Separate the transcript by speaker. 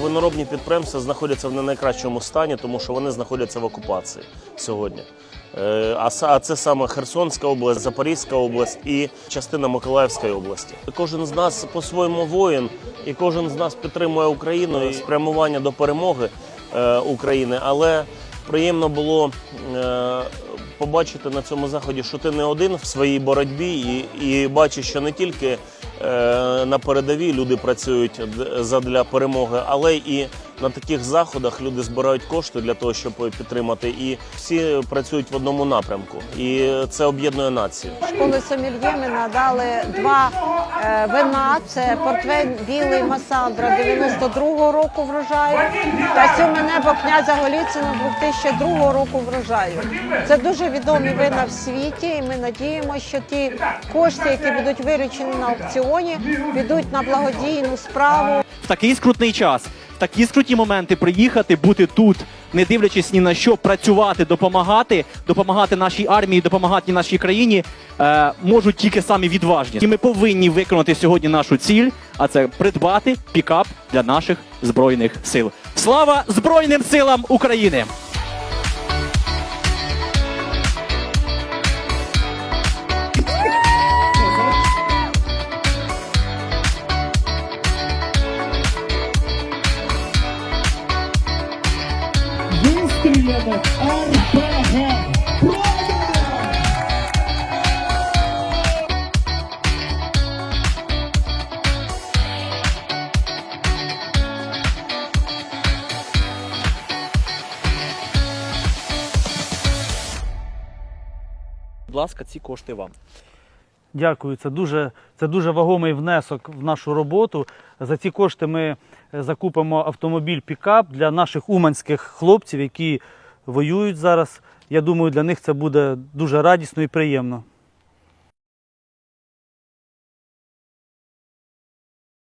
Speaker 1: виноробні підприємства знаходяться в не найкращому стані, тому що вони знаходяться в окупації сьогодні. Е, А це саме Херсонська область, Запорізька область і частина Миколаївської області. Кожен з нас по-своєму воїн, і кожен з нас підтримує Україну і спрямування до перемоги е, України. Але приємно було е, побачити на цьому заході, що ти не один в своїй боротьбі, і, і бачиш, що не тільки на передовій люди працюють задля перемоги, але і на таких заходах люди збирають кошти для того, щоб підтримати. І всі працюють в одному напрямку, і це об'єднує націю.
Speaker 2: Школи Сомельє ми надали два е, вина. Це портвейн білий Масандра 92-го року врожаю та сьоме небо князя Голіцина 2002 року врожаю. Це дуже відомі вина в світі, і ми надіємося, що ті кошти, які будуть виручені на аукціоні, підуть на благодійну справу.
Speaker 3: в такий скрутний час, в такі скрутні моменти приїхати, бути тут, не дивлячись ні на що, працювати, допомагати, допомагати нашій армії, допомагати нашій країні, е, можуть тільки самі відважні. І ми повинні виконати сьогодні нашу ціль, а це придбати пікап для наших збройних сил. Слава Збройним силам України!
Speaker 4: РПГ.
Speaker 3: Будь ласка, ці кошти вам.
Speaker 5: Дякую. Це дуже, це дуже вагомий внесок в нашу роботу. За ці кошти ми е, закупимо автомобіль пікап для наших уманських хлопців, які воюють зараз. Я думаю, для них це буде дуже радісно і приємно.